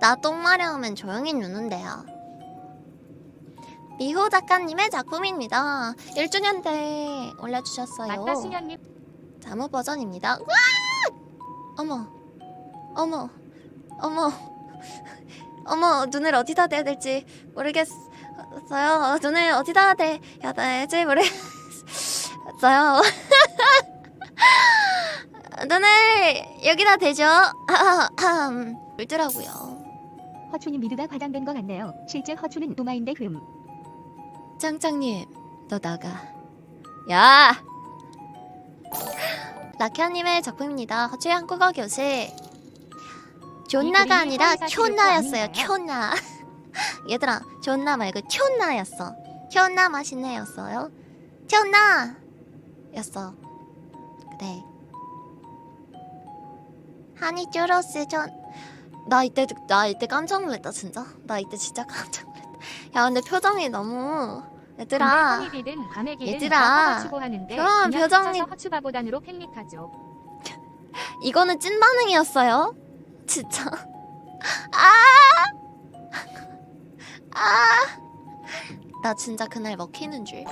나 똥 마려우면 조용히 누는데요. 미호 작가님의 작품입니다. 1주년 때 올려주셨어요. 맞다 수녀님 자무 버전입니다. 와! 어머, 어머, 어머, 어머, 눈을 어디다 대야 될지 모르겠어요. 눈을 어디다 대야 될지 모르겠어요. 눈을 여기다 대죠. 울더라고요. 허추님 미드가 과장된 것 같네요. 실제 허추는 노마인데 흠. 짱짱님, 너 나가. 야! 라키아님의 작품입니다. 허추의 한국어 교실. 존나가 그림이 아니라 거 쿄나였어요. 쿄나. 얘들아, 존나 말고 쿄나였어. 쿄나 맛있네였어요. 쿄나! 였어. 그래. 하니 쭈러스 전. 나 이때 나 이때 깜짝 놀랐다 진짜. 나 이때 진짜 깜짝 놀랐다. 야 근데 표정이 너무 얘들아. 과메기든 얘들아. 그럼 표정이- 허추바보단으로 팽릭하죠. 이거는 찐 반응이었어요. 진짜. 아! 아! 나 진짜 그날 먹히는 줄.